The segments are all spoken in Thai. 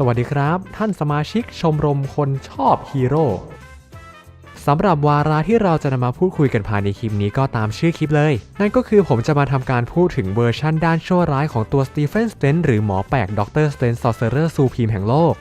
สวัสดีครับ ท่านสมาชิกชมรมคนชอบฮีโร่สำหรับวาระที่เราจะนำมาพูดคุยกันภายในคลิปนี้ก็ตามชื่อคลิปเลย นั่นก็คือผมจะมาทำการพูดถึงเวอร์ชั่นด้านชั่วร้ายของตัวสตีเฟนสเตนหรือหมอแปลกด็อกเตอร์สเตนซอเซอร์ซูพีมแห่งโลก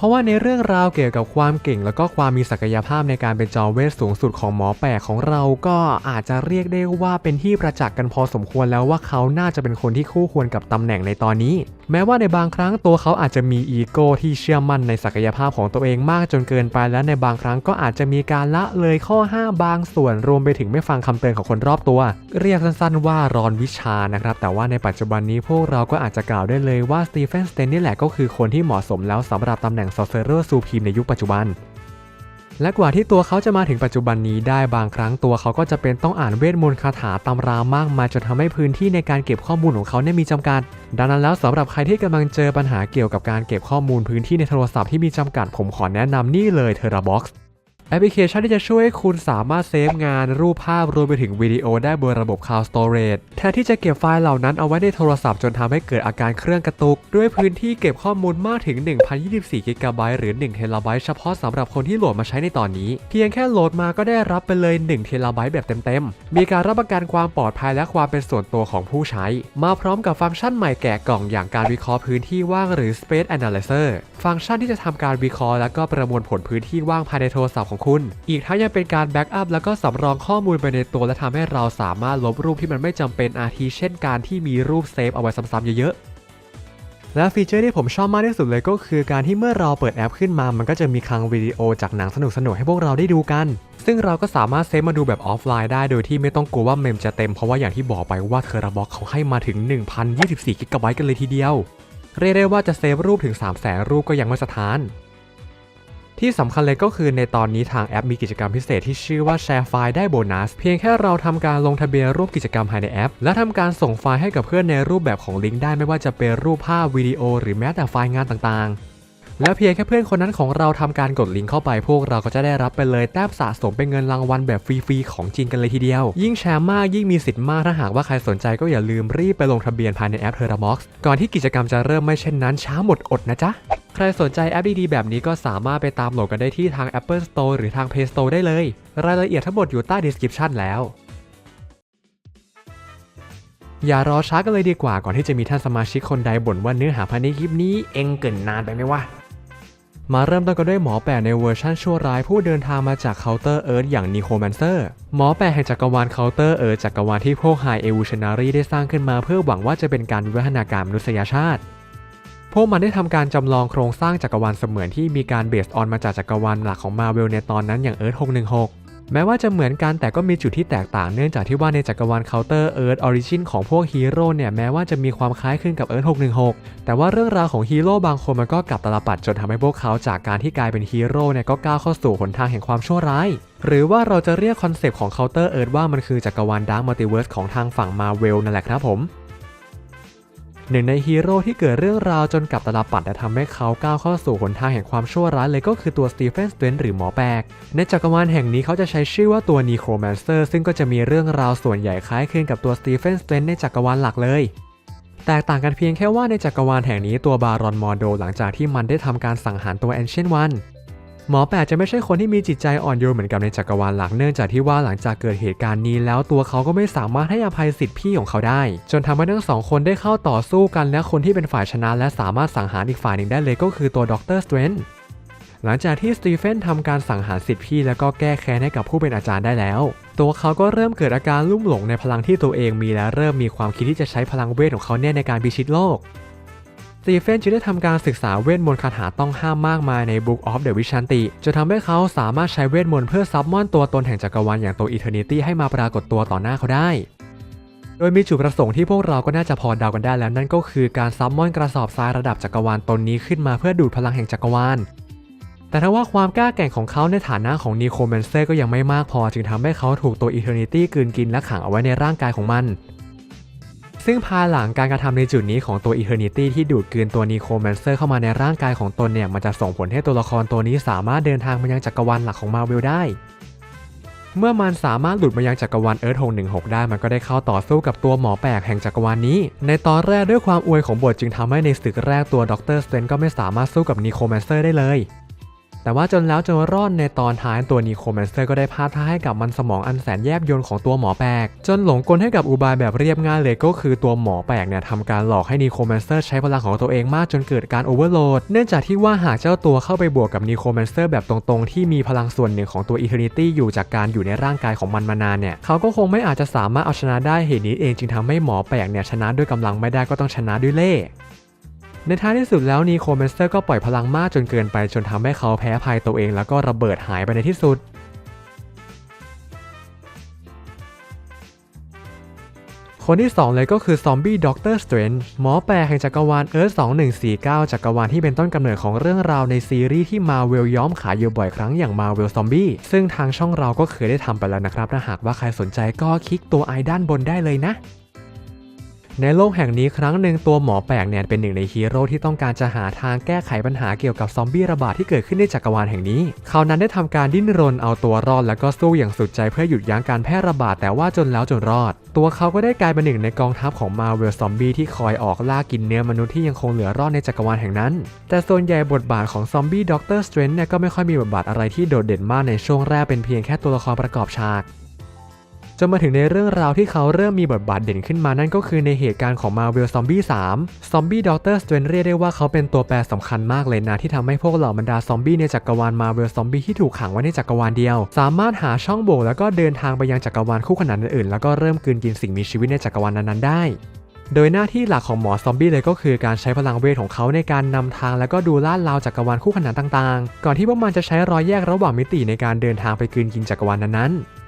เพราะว่าในเรื่องราวเกี่ยวกับความเก่ง แล้วก็ความมีศักยภาพในการเป็นจอมเวทสูงสุดของหมอแปลกของเราก็อาจจะเรียกได้ว่าเป็นที่ประจักษ์กันพอสมควรแล้วว่าเขาน่าจะเป็นคนที่คู่ควรกับตำแหน่งในตอนนี้ แม้ว่าในบางครั้งตัวเขาอาจจะมีอีโก้ที่เชื่อมั่นในศักยภาพของตัวเองมากจนเกินไป และในบางครั้งก็อาจจะมีการละเลยข้อห้ามบางส่วนรวมไปถึงไม่ฟังคำเตือนของคนรอบตัว เรียกสั้นๆว่ารอนวิชานะครับแต่ว่าในปัจจุบันนี้พวกเราก็อาจจะกล่าวได้เลยว่าสตีเฟนสเตนนี่แหละก็คือคนที่เหมาะสมแล้วสำหรับตำแหน่งซอเซอร์ซูพีมในยุคปัจจุบัน และกว่าที่ตัวเขาจะมาถึงปัจจุบันนี้ได้บางครั้งตัวเขาก็จะเป็นต้องอ่านเวทมนต์คาถาตำรามากมายจนทำให้พื้นที่ในการเก็บข้อมูลของเขาเนี่ยมีจำกัด ดังนั้นแล้วสำหรับใครที่กำลังเจอปัญหาเกี่ยวกับการเก็บข้อมูลพื้นที่ในโทรศัพท์ที่มีจำกัดผมขอแนะนำนี่เลย TerraBox แอปพลิเคชันที่จะช่วยให้คุณสามารถเซฟงานรูปภาพรวมไปถึงวิดีโอได้บนระบบ Cloud Storage แทนที่จะเก็บไฟล์เหล่านั้นเอาไว้ในโทรศัพท์จนทำให้เกิดอาการเครื่องกระตุก ด้วยพื้นที่เก็บข้อมูลมากถึง 1024กิกะไบต์หรือ1เทราไบต์เฉพาะสำหรับคนที่โหลดมาใช้ในตอนนี้ เพียงแค่โหลดมาก็ได้รับไปเลย1เทราไบต์แบบเต็มๆ มีการรับประกันความปลอดภัยและความเป็นส่วนตัวของผู้ใช้ มาพร้อมกับฟังก์ชันใหม่แกะกล่องอย่างการวิเคราะห์พื้นที่ว่างหรือ Space Analyzer ฟังก์ชันที่จะทำการวิเคราะห์และก็ประมวลผลพื้นที่ว่างภายในโทรศัพท์ของคุณ อีกทั้งยังเป็นการแบ็กอัพแล้วก็สำรองข้อมูลไปในตัว และทำให้เราสามารถลบรูปที่มันไม่จำเป็นอาทิเช่นการที่มีรูปเซฟเอาไว้ซ้ำๆเยอะๆและฟีเจอร์ที่ผมชอบมากที่สุดเลยก็คือการที่เมื่อเราเปิดแอปขึ้นมา มันก็จะมีคลังวิดีโอจากหนังสนุกๆ ให้พวกเราได้ดูกัน ซึ่งเราก็สามารถเซฟมาดูแบบออฟไลน์ได้โดยที่ไม่ต้องกลัวว่าเมมจะเต็ม เพราะว่าอย่างที่บอกไปว่าเทอร์บ็อกเขาให้มาถึง 1024กิกะไบต์กันเลยทีเดียว เรียกได้ว่าจะเซฟรูปถึง 3 0 0แสนรูปก็ยังไม่สถาน ที่สำคัญเลยก็คือในตอนนี้ทางแอปมีกิจกรรมพิเศษที่ชื่อว่าแชร์ไฟล์ได้โบนัส เพียงแค่เราทำการลงทะเบียนรูปกิจกรรมภายในแอป และทำการส่งไฟล์ให้กับเพื่อนในรูปแบบของลิงก์ได้ไม่ว่าจะเป็นรูปภาพวิดีโอ หรือแม้แต่ไฟล์งานต่างๆ แล้วเพียงแค่เพื่อนคนนั้นของเราทำการกดลิงก์เข้าไปพวกเราก็จะได้รับไปเลยแต้มสะสมเป็นเงินรางวัลแบบฟรีๆของจริงกันเลยทีเดียว ยิ่งแชร์มากยิ่งมีสิทธิ์มากถ้าหากว่าใครสนใจก็อย่าลืมรีบไปลงทะเบียนภายในแอป t e r r a b o x ก่อนที่กิจกรรมจะเริ่มไม่เช่นนั้นช้าหมดอดนะจ๊ะ รสนใจแอปดีๆ แบบนี้ก็สามารถไปตามโหลดกันได้ที่ทาง Apple Store หรือทาง Play Store ได้เลย รายละเอียดทั้งหมดอยู่ใต้ description แล้ว อย่ารอช้ากันเลยดีกว่าก่อนที่จะมีท่านสมาชิกคนใดบ่นว่าเนื้อหาภายในคลิปนี้เองเกินนานไปไหมวะมาเริ่มต้นกันด้วยหมอแปลในเวอร์ชั่นชั่วร้ายผู้เดินทางมาจากเคาน์เตอร์เอิร์ธอย่างนิโคแมนเซอร์หมอแปลแห่งจักรวาลเคาน์เตอร์เอิร์ธจักรวาลที่พวกไฮเอวูชนารีได้สร้างขึ้นมาเพื่อหวังว่าจะเป็นการวิวัฒนาการมนุษยชาติ พวกมันได้ทำการจำลองโครงสร้างจักรวาลเสมือนที่มีการเบสออนมาจากจักรวาลหลักของมาเวลในตอนนั้นอย่างเอิร์ธ616 แม้ว่าจะเหมือนกันแต่ก็มีจุดที่แตกต่างเนื่องจากที่ว่าในจักรวาลเคาน์เตอร์เอิร์ธออริจินของพวกฮีโร่เนี่ยแม้ว่าจะมีความคล้ายคลึงกับเอิร์ธ616 แต่ว่าเรื่องราวของฮีโร่บางคนมันก็กลับตลปัดจนทำให้พวกเขาจากการที่กลายเป็นฮีโร่เนี่ยก็ก้าวเข้าสู่หนทางแห่งความชั่วร้ายหรือว่าเราจะเรียกคอนเซปต์ของเคาน์เตอร์เอิร์ธว่ามันคือจักรวาลดาร์กมัลติเวิร์สของทางฝั่งมาเวลนั่นแหละครับผม หนึ่งในฮีโร่ที่เกิดเรื่องราวจนกลับตลปัดและทำให้เขาก้าวเข้าสู่หนทางแห่งความชั่วร้ายเลยก็คือตัวสตีเฟนสเตนหรือหมอแปลก ในจักรวาลแห่งนี้เขาจะใช้ชื่อว่าตัวนีโครแมนเซอร์ซึ่งก็จะมีเรื่องราวส่วนใหญ่คล้ายคลึงกับตัวสตีเฟนสเตนในจักรวาลหลักเลยแตกต่างกันเพียงแค่ว่าในจักรวาลแห่งนี้ตัวบารอนมอร์โดหลังจากที่มันได้ทำการสังหารตัวแอนเชนวัน หมอแปดจะไม่ใช่คนที่มีจิตใจอ่อนโยนเหมือนกับในจักรวาลหลักเนื่องจากที่ว่าหลังจากเกิดเหตุการณ์นี้ แล้วตัวเขาก็ไม่สามารถให้อภัยสิทธิพี่ของเขาได้ จนทำให้ทั้งสองคนได้เข้าต่อสู้กันและคนที่เป็นฝ่ายชนะและสามารถสังหารอีกฝ่ายหนึ่งได้เลยก็คือตัวด็อกเตอร์สเตรนหลังจากที่สตีเฟนทำการสังหารสิทธิพี่แล้วก็แก้แค้นให้กับผู้เป็นอาจารย์ได้แล้ว ตัวเขาก็เริ่มเกิดอาการลุ่มหลงในพลังที่ตัวเองมีและเริ่มมีความคิดที่จะใช้พลังเวทของเขาเนี่ยในการพิชิตโลก สตีเฟนจึงได้ทำการศึกษาเวทมนต์คาถาต้องห้ามมากมายใน Book of the Vishanti จนทำให้เขาสามารถใช้เวทมนต์เพื่อซับมอนตัวตนแห่งจักรวาลอย่างตัว Eternity ให้มาปรากฏตัวต่อหน้าเขาได้ โดยมีจุดประสงค์ที่พวกเราก็น่าจะพอเดากันได้แล้วนั่นก็คือการซับมอนกระสอบทรายระดับจักรวาลตนนี้ขึ้นมาเพื่อดูดพลังแห่งจักรวาลแต่ถ้าว่าความกล้าแกร่งของเขาในฐานะของนีโคแมนเซอร์ก็ยังไม่มากพอจึงทำให้เขาถูกตัว Eternity กลืนกินและขังเอาไว้ในร่างกายของมัน ซึ่งภายหลังการกระทำในจุดนี้ของตัว Eternity ที่ดูดกืนตัวนีโคแมนเซอร์เข้ามาในร่างกายของตนเนี่ย มันจะส่งผลให้ตัวละครตัวนี้สามารถเดินทางมายังจักรวาลหลักของมาเวลได้ เมื่อมันสามารถหลุดมายังจักรวาลเอิร์ธ616 ได้ มันก็ได้เข้าต่อสู้กับตัวหมอแปลกแห่งจักรวาลนี้ ในตอนแรกด้วยความอวยของบทจึงทำให้ในศึกแรกตัวด็อกเตอร์สเตนก็ไม่สามารถสู้กับนีโคแมนเซอร์ได้เลย แต่ว่าจนแล้วจนรอดในตอนท้ายตัวนีโคแมนเซอร์ก็ได้พาท่าให้กับมันสมองอันแสนแยบยลของตัวหมอแปลก จนหลงกลให้กับอุบายแบบเรียบง่ายเลยก็คือตัวหมอแปลกเนี่ยทำการหลอกให้นีโคแมนเซอร์ใช้พลังของตัวเองมากจนเกิดการโอเวอร์โหลดเนื่องจากที่ว่าหากเจ้าตัวเข้าไปบวกกับนีโคแมนเซอร์แบบตรงๆ ที่มีพลังส่วนหนึ่งของตัวอีเทอร์นิตี้อยู่จากการอยู่ในร่างกายของมันมานานเนี่ยเขาก็คงไม่อาจจะสามารถเอาชนะได้เหตุนี้เองจึงทำให้หมอแปลกเนี่ยชนะด้วยกำลังไม่ได้ก็ต้องชนะด้วยเล่ ในท้ายที่สุดแล้วนีโคแมนสเตอร์ก็ปล่อยพลังมากจนเกินไปจนทำให้เขาแพ้ภัยตัวเอง แล้วก็ระเบิดหายไปในที่สุดคนที่ 2 เลยก็คือซอมบี้ด็อกเตอร์สเตรนจ์หมอแปลแห่งจักรวาลเอิร์ธ2149 จักรวาลที่เป็นต้นกำเนิดของเรื่องราวในซีรีส์ที่มาเวลย้อมขายอยู่บ่อยครั้งอย่างมาเวลซอมบี้ซึ่งทางช่องเราก็เคยได้ทำไปแล้วนะครับถ้าหากว่าใครสนใจก็คลิกตัวไอด้านบนได้เลยนะ ในโลกแห่งนี้ครั้งหนึ่งตัวหมอแปลกเนี่ยเป็นหนึ่งในฮีโร่ที่ต้องการจะหาทางแก้ไขปัญหาเกี่ยวกับซอมบี้ระบาดที่เกิดขึ้นในจักรวาลแห่งนี้ เขานั้นได้ทำการดิ้นรนเอาตัวรอดแล้วก็สู้อย่างสุดใจเพื่อหยุดยั้งการแพร่ระบาดแต่ว่าจนแล้วจนรอด ตัวเขาก็ได้กลายเป็นหนึ่งในกองทัพของมาเวลซอมบี้ที่คอยออกล่ากินเนื้อมนุษย์ที่ยังคงเหลือรอดในจักรวาลแห่งนั้น แต่ส่วนใหญ่บทบาทของซอมบี้ด็อกเตอร์สเตรนเนี่ยก็ไม่ค่อยมีบทบาทอะไรที่โดดเด่นมากในช่วงแรกเป็นเพียงแค่ตัวละครประกอบฉาก จนมาถึงในเรื่องราวที่เขาเริ่มมีบทบาทเด่นขึ้นมานั่นก็คือในเหตุการณ์ของ Marvel Zombie 3 Zombie Doctor Strange เรียกได้ว่าเขาเป็นตัวแปรสำคัญมากเลยนะ ที่ทำให้พวกเหล่าบรรดาซอมบี้ในจักรวาล Marvel Zombie ที่ถูกขังไว้ในจักรวาลเดียว สามารถหาช่องโหว่แล้วก็เดินทางไปยังจักรวาลคู่ขนานอื่นๆแล้วก็เริ่มกลืนกินสิ่งมีชีวิตในจักรวาลนั้นๆได้โดยหน้าที่หลักของหมอซอมบี้เลยก็คือการใช้พลังเวทของเขาในการนำทางแล้วก็ดูลาดราวจักรวาลคู่ขนานต่างๆ ก่อนที่พวกมันจะใช้รอยแยกระหว่างมิติในการเดินทางไปกืนกินจักรวาลนั้นๆ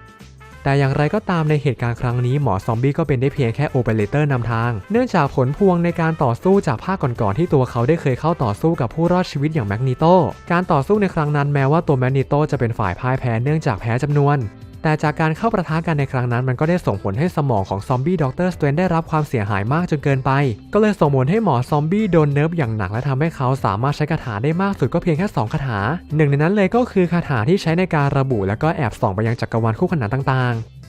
แต่อย่างไรก็ตามในเหตุการณ์ครั้งนี้หมอซอมบี้ก็เป็นได้เพียงแค่โอเปอเรเตอร์นำทาง เนื่องจากผลพวงในการต่อสู้จากภาคก่อนๆที่ตัวเขาได้เคยเข้าต่อสู้กับผู้รอดชีวิตอย่างแมกนีโตการต่อสู้ในครั้งนั้นแม้ว่าตัวแมกนีโตจะเป็นฝ่ายพ่ายแพ้เนื่องจากแพ้จำนวน แต่จากการเข้าประทะกันในครั้งนั้นมันก็ได้ส่งผลให้สมองของซอมบี้ด็อกเตอร์สเตนได้รับความเสียหายมากจนเกินไป ก็เลยส่งผลให้หมอซอมบี้โดนเนิร์ฟอย่างหนักและทำให้เขาสามารถใช้คาถาได้มากสุดก็เพียงแค่ 2 คาถา หนึ่งในนั้นเลยก็คือคาถาที่ใช้ในการระบุ แล้วก็แอบส่องไปยังจักรวาลคู่ขนานต่างๆ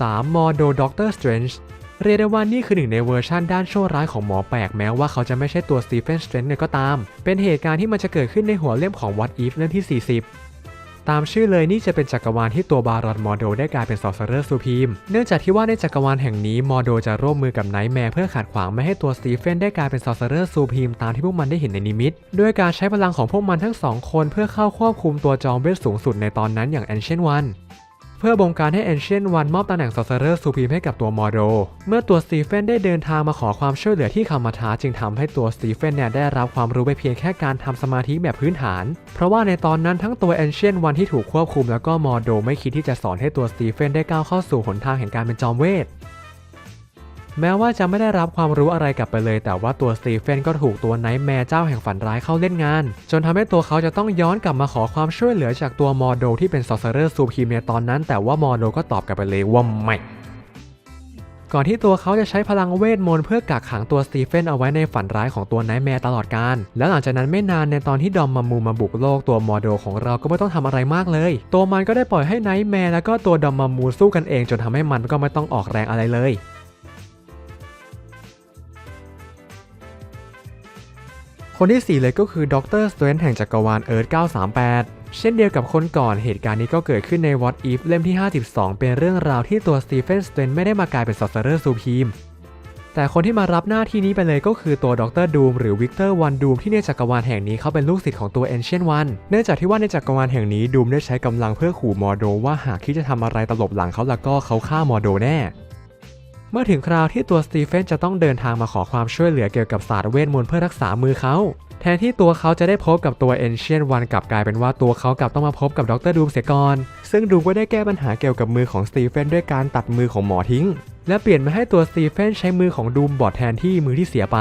3. มอโดด็อกเตอร์สเตรนจ์ เรียกได้ว่านี่คือหนึ่งในเวอร์ชั่นด้านชั่วร้ายของหมอแปลกแม้ว่าเขาจะไม่ใช่ตัวสตีเฟนสเตรนเนี่ยก็ตาม เป็นเหตุการณ์ที่มันจะเกิดขึ้นในหัวเล่มของ What If เล่มที่ 40ตามชื่อเลยนี่จะเป็นจักรวาลที่ตัวบารอนมอโดได้กลายเป็นซอร์เซอร์ซูพีม เนื่องจากที่ว่าในจักรวาลแห่งนี้มอโดจะร่วมมือกับไนท์แมร์เพื่อขัดขวางไม่ให้ตัวสตีเฟนได้กลายเป็นซอร์เซอร์ซูพีมตามที่พวกมันได้เห็นในนิมิต ด้วยการใช้พลังของพวกมันทั้งสองคนเพื่อเข้าควบคุมตัวจอมเวทสูงสุดในตอนนั้นอย่าง Ancient One เเพื่อบงการให้ Ancient One มอบตำแหน่ง Sorcerer Supreme ให้กับตัวมอโด เมื่อตัวสตีเฟนได้เดินทางมาขอความช่วยเหลือที่คามาทาจึงทำให้ตัวสตีเฟนเนี่ยได้รับความรู้ไปเพียงแค่การทำสมาธิแบบพื้นฐาน เพราะว่าในตอนนั้นทั้งตัว Ancient One ที่ถูกควบคุมแล้วก็มอโดไม่คิดที่จะสอนให้ตัวสตีเฟนได้ก้าวเข้าสู่หนทางแห่งการเป็นจอมเวท แม้ว่าจะไม่ได้รับความรู้อะไรกลับไปเลย แต่ว่าตัวสตีเฟนก็ถูกตัวไนท์แมร์เจ้าแห่งฝันร้ายเข้าเล่นงาน จนทำให้ตัวเขาจะต้องย้อนกลับมาขอความช่วยเหลือจากตัวมอโดที่เป็นซอร์เซอร์ซูพีมในตอนนั้น แต่ว่ามอโดก็ตอบกลับไปเลยว่าไม่ก่อนที่ตัวเขาจะใช้พลังเวทมนต์เพื่อกักขังตัวสตีเฟนเอาไว้ในฝันร้ายของตัวไนท์แมร์ตลอดการ แล้วหลังจากนั้นไม่นานในตอนที่ดอมมามูมาบุกโลกตัวมอโดของเราก็ไม่ต้องทำอะไรมากเลย ตัวมันก็ได้ปล่อยให้ไนท์แมร์แล้วก็ตัวดอมมามูสู้กันเองจนทำให้มันก็ไม่ต้องออกแรงอะไรเลย คนที่ 4 เลยก็คือด็อกเตอร์สเตรนแห่งจักรวาลเอิร์ธ938 เช่นเดียวกับคนก่อนเหตุการณ์นี้ก็เกิดขึ้นใน What If เล่มที่ 52 เป็นเรื่องราวที่ตัวสตีเฟนสเตรนไม่ได้มากลายเป็นซอร์เซอร์ซูพีมแต่คนที่มารับหน้าที่นี้ไปเลยก็คือตัวด็อกเตอร์ดูมหรือวิกเตอร์วันดูมที่ในจักรวาลแห่งนี้เขาเป็นลูกศิษย์ของตัว Ancient One เนื่องจากที่ว่าในจักรวาลแห่งนี้ดูมได้ใช้กำลังเพื่อขู่มอร์โดว่าหากคิดจะทำอะไรตลบหลังเขาแล้วก็เขาฆ่ามอร์โดแน่ เมื่อถึงคราวที่ตัวสตีเฟนจะต้องเดินทางมาขอความช่วยเหลือเกี่ยวกับศาสตร์เวทมนต์เพื่อรักษามือเขา แทนที่ตัวเขาจะได้พบกับตัวเอนเชียนวันกลับกลายเป็นว่าตัวเขากลับต้องมาพบกับดรดูมเสียก่อน ซึ่งดูมก็ได้แก้ปัญหาเกี่ยวกับมือของสตีเฟนด้วยการตัดมือของหมอทิ้ง และเปลี่ยนมาให้ตัวสตีเฟนใช้มือของดูมบอดแทนที่มือที่เสียไป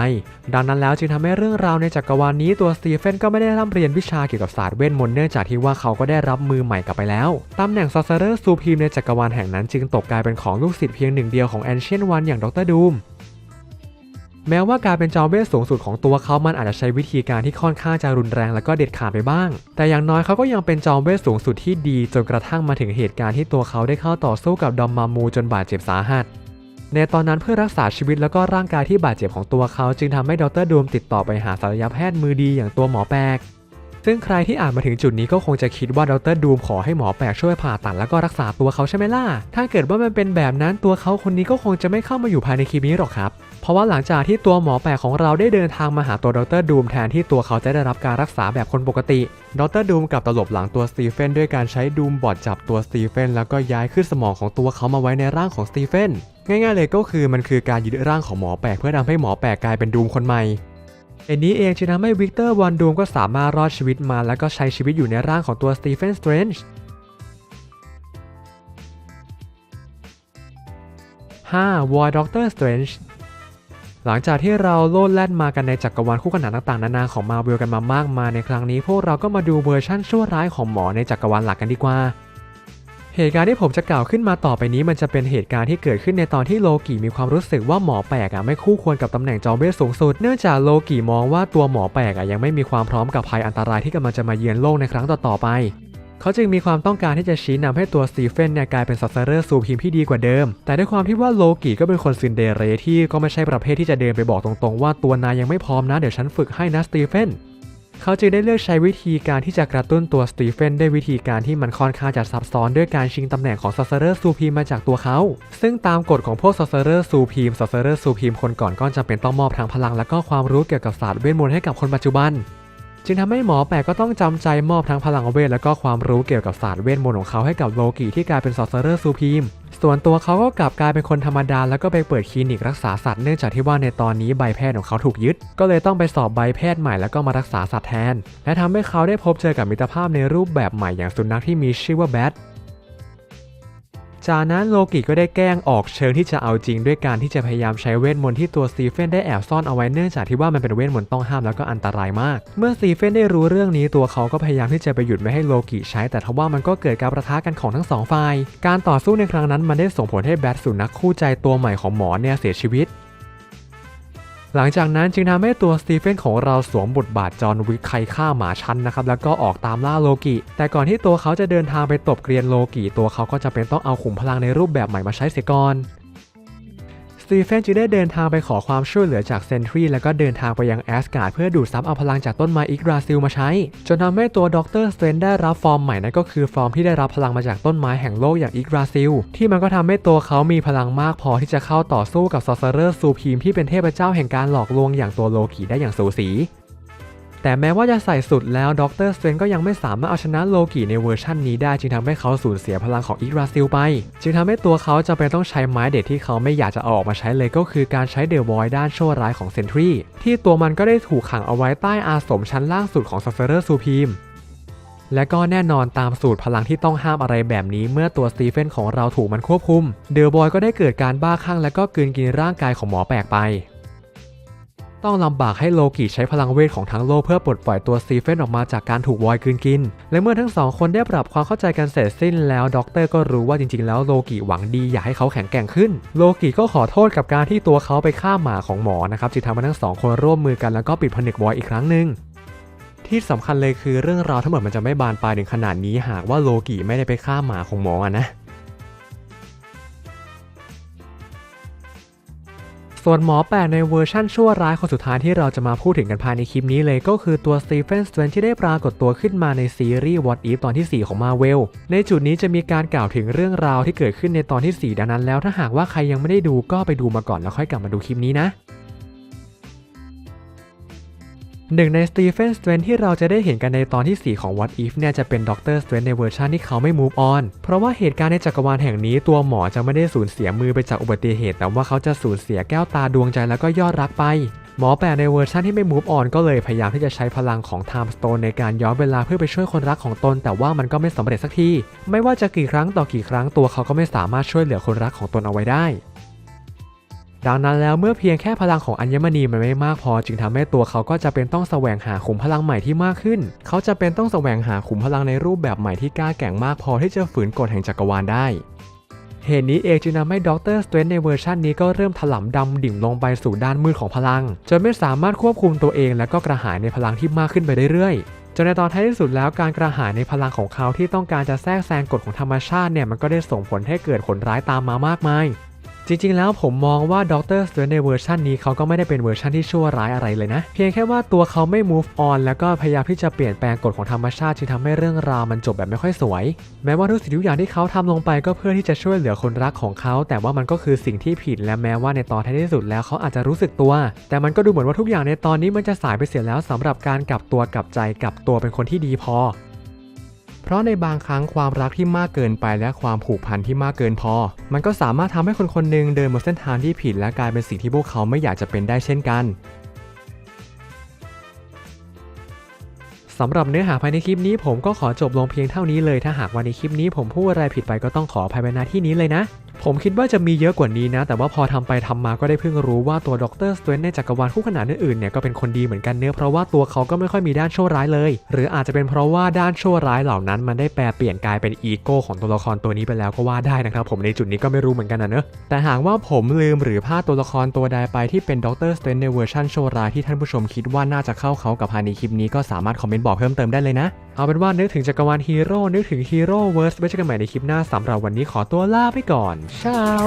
ดังนั้นแล้วจึงทำให้เรื่องราวในจักรวาลนี้ตัวสตีเฟนก็ไม่ได้ร่ำเรียนวิชาเกี่ยวกับศาสตร์เวทมนต์เนื่องจากที่ว่าเขาก็ได้รับมือใหม่กลับไปแล้วตำแหน่งซอร์เซอร์ซูพีมในจักรวาลแห่งนั้นจึงตกกลายเป็นของลูกศิษย์เพียงหนึ่งเดียวของ Ancient One อย่างดรดูมแม้ว่าการเป็นจอมเวทสูงสุดของตัวเขามันอาจจะใช้วิธีการที่ค่อนข้างจะรุนแรงและก็เด็ดขาดไปบ้าง แต่อย่างน้อยเขาก็ยังเป็นจอมเวทสูงสุดที่ดี จนกระทั่งมาถึงเหตุการณ์ที่ตัวเขาได้เข้าต่อสู้กับดอมมามูจนบาดเจ็บสาหัส ในตอนนั้นเพื่อรักษาชีวิตแล้วก็ร่างกายที่บาดเจ็บของตัวเขาจึงทำให้ดรดูมติดต่อไปหาศัลยแพทย์มือดีอย่างตัวหมอแปลกซึ่งใครที่อ่านมาถึงจุดนี้ก็คงจะคิดว่าดรดูมขอให้หมอแปลกช่วยผ่าตัดแล้วก็รักษาตัวเขาใช่ไหมล่ะ ถ้าเกิดว่ามันเป็นแบบนั้นตัวเขาคนนี้ก็คงจะไม่เข้ามาอยู่ภายในคลิปนี้หรอกครับ เพราะว่าหลังจากที่ตัวหมอแปลกของเราได้เดินทางมาหาตัวดรดูมแทนที่ตัวเขาจะได้รับการรักษาแบบคนปกติ ดรดูมกับตลบหลังตัวสตีเฟนด้วยการใช้ดูมบอดจับตัวสตีเฟนแล้วก็ย้ายขึ้นสมองของตัวเขามาไว้ในร่างของสตีเฟนง่ายๆเลยก็คือมันคือการยึดร่างของหมอแปลกเพื่อทำให้หมอแปลกกลายเป็นดูมคนใหม่อันนี้เองจึงทำให้วิกเตอร์วอนดูมก็สามารถรอดชีวิตมาแล้วก็ใช้ชีวิตอยู่ในร่างของตัวสตีเฟนสเตรนจ์ 5. War Doctor Strange หลังจากที่เราโลดแล่นมากันในจักรวาลคู่ขนานต่างๆ นานาของมาเวลกันมามากมายในครั้งนี้ พวกเราก็มาดูเวอร์ชั่นชั่วร้ายของหมอในจักรวาลหลักกันดีกว่า เหตุการณ์ที่ผมจะกล่าวขึ้นมาต่อไปนี้ มันจะเป็นเหตุการณ์ที่เกิดขึ้นในตอนที่โลกิมีความรู้สึกว่าหมอแปลกอะไม่คู่ควรกับตำแหน่งจอมเวทสูงสุด เนื่องจากโลกิมองว่าตัวหมอแปลกอะยังไม่มีความพร้อมกับภัยอันตรายที่กำลังจะมาเยือนโลกในครั้งต่อๆไป เขาจึงมีความต้องการที่จะชี้นำให้ตัวสตีเฟนเนี่ยกลายเป็นซอสเซอร์ซูพีมที่ดีกว่าเดิม แต่ด้วยความที่ว่าโลกิก็เป็นคนซินเดเรที่ก็ไม่ใช่ประเภทที่จะเดินไปบอกตรงๆ ว่าตัวนายยังไม่พร้อมนะเดี๋ยวฉันฝึกให้นะสตีเฟนเขาจึงได้เลือกใช้วิธีการที่จะกระตุ้นตัวสตีเฟนด้วยวิธีการที่มันค่อนข้างจะซับซ้อนด้วยการชิงตำแหน่งของซอสเซอร์ซูพีมมาจากตัวเขา ซึ่งตามกฎของพวกซอสเซอร์ซูพีมซอสเซอร์ซูพีมคนก่อนก็จำเป็นต้องมอบทั้งพลัง และก็ความรู้เกี่ยวกับศาสตร์เวทมนต์ให้กับคนปัจจุบัน จึงทำให้หมอแปลกก็ต้องจำใจมอบทั้งพลังเวทและก็ความรู้เกี่ยวกับศาสตร์เวทมนต์ของเขาให้กับโลกิที่กลายเป็นซอสเซอร์ซูพีมส่วนตัวเขาก็กลับกลายเป็นคนธรรมดาแล้วก็ไปเปิดคลินิกรักษาสัตว์เนื่องจากที่ว่าในตอนนี้ใบแพทย์ของเขาถูกยึด ก็เลยต้องไปสอบใบแพทย์ใหม่แล้วก็มารักษาสัตว์แทน และทำให้เขาได้พบเจอกับมิตรภาพในรูปแบบใหม่อย่างสุนัขที่มีชื่อว่าแบท จากนั้นโลกิก็ได้แกล้งออกเชิงที่จะเอาจริงด้วยการที่จะพยายามใช้เวทมนต์ที่ตัวซีเฟนได้แอบซ่อนเอาไว้เนื่องจากที่ว่ามันเป็นเวทมนต์ต้องห้ามแล้วก็อันตรายมาก เมื่อซีเฟนได้รู้เรื่องนี้ตัวเขาก็พยายามที่จะไปหยุดไม่ให้โลกิใช้ แต่ทว่ามันก็เกิดการประทะกันของทั้งสองฝ่าย การต่อสู้ในครั้งนั้นมันได้ส่งผลให้แบทสุนัขคู่ใจตัวใหม่ของหมอเนี่ยเสียชีวิต หลังจากนั้นจึงทำให้ตัวสตีเฟนของเราสวมบทบาทจอห์นวิกใครฆ่าหมาชันนะครับแล้วก็ออกตามล่าโลกิ แต่ก่อนที่ตัวเขาจะเดินทางไปตบเกรียนโลกิ ตัวเขาก็จะเป็นต้องเอาขุมพลังในรูปแบบใหม่มาใช้เสียก่อน สตีเฟนจึงได้เดินทางไปขอความช่วยเหลือจากเซนทรีแล้วก็เดินทางไปยังแอสการ์ดเพื่อดูดซับเอาพลังจากต้นไม้อิกราซิลมาใช้ จนทำให้ตัวด็อกเตอร์สเตรนได้รับฟอร์มใหม่นั่นก็คือฟอร์มที่ได้รับพลังมาจากต้นไม้แห่งโลกอย่างอิกราซิล ที่มันก็ทำให้ตัวเขามีพลังมากพอที่จะเข้าต่อสู้กับซอสเซอร์ซูพีมที่เป็นเทพเจ้าแห่งการหลอกลวงอย่างตัวโลกิได้อย่างสูสี แต่แม้ว่าจะใส่สุดแล้วด็อกเตอร์สเตรนก็ยังไม่สามารถเอาชนะโลกิในเวอร์ชั่นนี้ได้จึงทำให้เขาสูญเสียพลังของอิกราซิลไป จึงทำให้ตัวเขาจะเป็นต้องใช้ไม้เด็ดที่เขาไม่อยากจะเอาออกมาใช้เลยก็คือการใช้เดอะวอยด้านชั่วร้ายของเซนทรีที่ตัวมันก็ได้ถูกขังเอาไว้ใต้อาสมชั้นล่างสุดของซัฟเฟอร์ซูพีมและก็แน่นอนตามสูตรพลังที่ต้องห้ามอะไรแบบนี้เมื่อตัวสตีเฟนของเราถูกมันควบคุม เดอะบอยก็ได้เกิดการบ้าคลั่งและก็กืนกินร่างกายของหมอแปลกไป ต้องลำบากให้โลกิใช้พลังเวทของทั้งโลกเพื่อปลดปล่อยตัวสตีเฟนออกมาจากการถูกวอยกลืนกิน และเมื่อทั้งสองคนได้ปรับความเข้าใจกันเสร็จสิ้นแล้วด็อกเตอร์ก็รู้ว่าจริงๆ แล้วโลกิหวังดีอยากให้เขาแข็งแกร่งขึ้น โลกิก็ขอโทษกับการที่ตัวเขาไปฆ่าหมาของหมอนะครับจึงทำให้ทั้งสองคนร่วมมือกันแล้วก็ปิดผนึกวอยอีกครั้งหนึ่งที่สำคัญเลยคือเรื่องราวทั้งหมดมันจะไม่บานปลายถึงขนาดนี้หากว่าโลกิไม่ได้ไปฆ่าหมาของหมอนะ ส่วนหมอแปลกในเวอร์ชั่นชั่วร้ายคนสุดท้ายที่เราจะมาพูดถึงกันภายในคลิปนี้เลยก็คือตัวสตีเฟนสเวนที่ได้ปรากฏตัวขึ้นมาในซีรีส์ What If ตอนที่ 4 ของ Marvel ในจุดนี้จะมีการกล่าวถึงเรื่องราวที่เกิดขึ้นในตอนที่ 4 ดังนั้นแล้วถ้าหากว่าใครยังไม่ได้ดูก็ไปดูมาก่อนแล้วค่อยกลับมาดูคลิปนี้นะ หนึ่งในสตีเฟนสเตรนที่เราจะได้เห็นกันในตอนที่ 4 ของ What If เนี่ยจะเป็นด็อกเตอร์สเตรนในเวอร์ชันที่เขาไม่ move on เพราะว่าเหตุการณ์ในจักรวาลแห่งนี้ตัวหมอจะไม่ได้สูญเสียมือไปจากอุบัติเหตุ แต่ว่าเขาจะสูญเสียแก้วตาดวงใจแล้วก็ยอดรักไป หมอแปลในเวอร์ชันที่ไม่ move on ก็เลยพยายามที่จะใช้พลังของ Time Stone ในการย้อนเวลาเพื่อไปช่วยคนรักของตน แต่ว่ามันก็ไม่สำเร็จสักที ไม่ว่าจะกี่ครั้งต่อกี่ครั้งตัวเขาก็ไม่สามารถช่วยเหลือคนรักของตนเอาไว้ได้ ดังนั้นแล้วเมื่อเพียงแค่พลังของอัญมณีมันไม่มากพอ จึงทำให้ตัวเขาก็จะเป็นต้องแสวงหาขุมพลังใหม่ที่มากขึ้น เขาจะเป็นต้องแสวงหาขุมพลังในรูปแบบใหม่ที่กล้าแกร่งมากพอที่จะฝืนกฎแห่งจักรวาลได้ เหตุนี้เองจึงทำให้ด็อกเตอร์สเตรนในเวอร์ชันนี้ก็เริ่มถลำดำดิ่งลงไปสู่ด้านมืดของพลัง จนไม่สามารถควบคุมตัวเองและก็กระหายในพลังที่มากขึ้นไปเรื่อยๆจนในตอนท้ายที่สุดแล้วการกระหายในพลังของเขาที่ต้องการจะแทรกแซงกฎของธรรมชาติเนี่ยมันก็ได้ส่งผลให้เกิดผลร้ายตามมามากมาย จริงๆ แล้วผมมองว่าด็อกเตอร์สเตนในเวอร์ชันนี้เขาก็ไม่ได้เป็นเวอร์ชันที่ชั่วร้ายอะไรเลยนะ เพียงแค่ว่าตัวเขาไม่ move on แล้วก็พยายามที่จะเปลี่ยนแปลงกฎของธรรมชาติจึงทำให้เรื่องราวมันจบแบบไม่ค่อยสวย แม้ว่าทุกสิ่งทุกอย่างที่เขาทำลงไปก็เพื่อที่จะช่วยเหลือคนรักของเขา แต่ว่ามันก็คือสิ่งที่ผิด และแม้ว่าในตอนท้ายที่สุดแล้วเขาอาจจะรู้สึกตัว แต่มันก็ดูเหมือนว่าทุกอย่างในตอนนี้มันจะสายไปเสียแล้วสำหรับการกลับตัวกลับใจกลับตัวเป็นคนที่ดีพอ เพราะในบางครั้งความรักที่มากเกินไปและความผูกพันที่มากเกินพอ มันก็สามารถทำให้คนคนหนึ่งเดินบนเส้นทางที่ผิดและกลายเป็นสิ่งที่พวกเขาไม่อยากจะเป็นได้เช่นกันสำหรับเนื้อหาภายในคลิปนี้ผมก็ขอจบลงเพียงเท่านี้เลย ถ้าหากว่าในคลิปนี้ผมพูดอะไรผิดไปก็ต้องขออภัยไว้ณที่นี้เลยนะ ผมคิดว่าจะมีเยอะกว่านี้นะ แต่ว่าพอทำไปทำมาก็ได้เพิ่งรู้ว่าตัวด็อกเตอร์สเตนในจักรวาลคู่ขนานอื่นๆเนี่ยก็เป็นคนดีเหมือนกันเนื้อเพราะว่าตัวเขาก็ไม่ค่อยมีด้านชั่วร้ายเลย หรืออาจจะเป็นเพราะว่าด้านชั่วร้ายเหล่านั้น มันได้แปลเปลี่ยนกลายเป็นอีโก้ของตัวละครตัวนี้ไปแล้วก็ว่าได้นะครับผมในจุดนี้ก็ไม่รู้เหมือนกันนะเนอะแต่หากว่าผมลืมหรือพลาดตัวละครตัวใดไปที่เป็นด็อกเตอร์สเตนในเวอร์ชันชั่วร้ายที่ท่านผู้ชมคิดว่าน่าจะเข้าเขากับภายในคลิปนี้ก็สามารถคอมเมนต์บอกเพิ่มเติมได้เลยนะเอาเป็นว่านึกถึงจักรวาลฮีโร่นึกถึงฮีโร่เวิร์สไว้เจอกันใหม่ในคลิปหน้าสำหรับวันนี้ขอตัวลาไปก่อนชาว